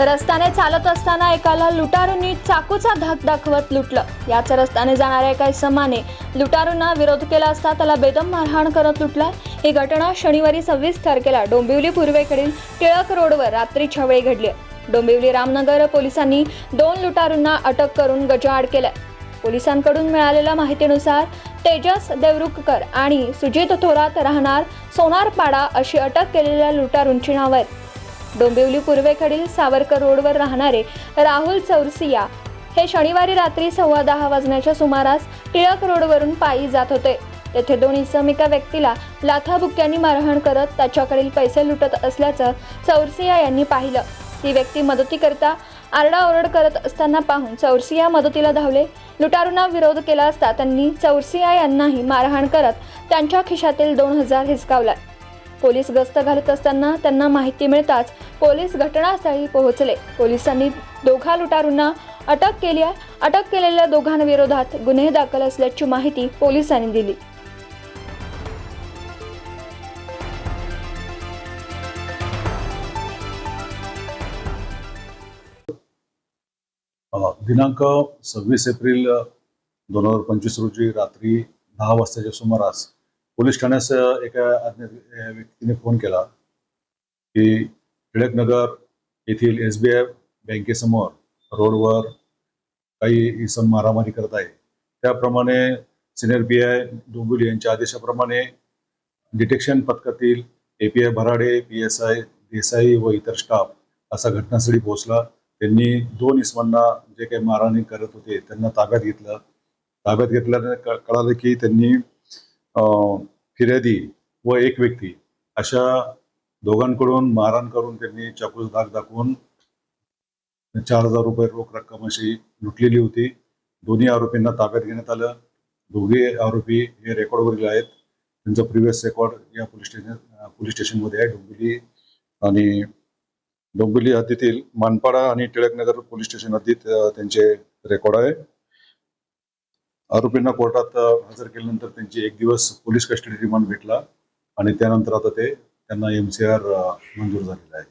रस्त्याने चालत असताना एकाला लुटारूंनी चाकूचा धाक दाखवत लुटलं. याच रस्त्याने जाणाऱ्या एका समाने लुटारूंना विरोध केला असता त्याला बेदम मारहाण करत लुटला. ही घटना शनिवारी सव्वीस तारखेला डोंबिवली पूर्वेकडील टिळक रोडवर रात्रीच्या वेळी घडली. आहे. डोंबिवली रामनगर पोलिसांनी दोन लुटारूंना अटक करून गजाआड केलाय पोलिसांकडून मिळालेल्या माहितीनुसार तेजस देवरुखकर आणि सुजित थोरात राहणार सोनारपाडा अशी अटक केलेल्या लुटारूंची नावं आहेत. डोंबिवली पूर्वेकडील सावरकर रोडवर राहणारे राहुल चौरसिया हे शनिवारी रात्री सव्वा दहा वाजण्याच्या सुमारास टिळक रोडवरून पायी जात होते. तेथे दोन इसम एका व्यक्तीला लाथाबुक्क्यांनी मारहाण करत त्याच्याकडील पैसे लुटत असल्याचं चौरसिया यांनी पाहिलं. ती व्यक्ती मदतीकरता आरडाओरड करत असताना पाहून चौरसिया मदतीला धावले. लुटारूंना विरोध केला असता त्यांनी चौरसिया यांनाही मारहाण करत त्यांच्या खिशातील दोन हजार हिसकावला पोलीस गस्त घालत असताना त्यांना माहिती मिळताच पोलीस घटनास्थळी पोहोचले. पोलिसांनी दोघा लुटारूंना अटक केली आहे. अटक केलेल्या दोघांविरोधात गुन्हे दाखल असल्याची माहिती पोलिसांनी दिली. दिनांक सव्वीस एप्रिल दोन हजार पंचवीस रोजी रात्री दहा वाजताच्या सुमारास पोलीस ठाण्यास एका अज्ञात व्यक्तीने फोन केला की टिळकनगर येथील एस बी आय बँकेसमोर रोडवर काही इसम मारामारी करत आहे. त्याप्रमाणे सिनियर बी आय डोंबिवली यांच्या आदेशाप्रमाणे डिटेक्शन पथकातील A P I Bharade P S I Desai व इतर स्टाफ असा घटनास्थळी पोहोचला. त्यांनी दोन इसमांना जे काही मारहाणी करत होते त्यांना ताब्यात घेतलं. ताब्यात घेतल्याने कळालं की त्यांनी फिर्यादी व एक व्यक्ती अशा दोघांकडून मारहाण करून त्यांनी चाकूस धाक दाखवून चार हजार रुपये रोख रक्कम अशी लुटलेली होती. दोन्ही आरोपींना ताब्यात घेण्यात आलं. दोघे आरोपी हे रेकॉर्डवरील आहेत. त्यांचं प्रिव्हियस रेकॉर्ड या पोलीस स्टेशन पोलीस स्टेशनमध्ये आहे डोंबिवली आणि डोंबिवली हद्दीतील मानपाडा आणि टिळकनगर पोलीस स्टेशन हद्दीत त्यांचे रेकॉर्ड आहे. आरोपींना कोर्टात हजर केल्यानंतर त्यांची एक दिवस पोलीस कस्टडी रिमांड भेटला आणि त्यानंतर आता ते त्यांना एम सी आर मंजूर झालेला आहे.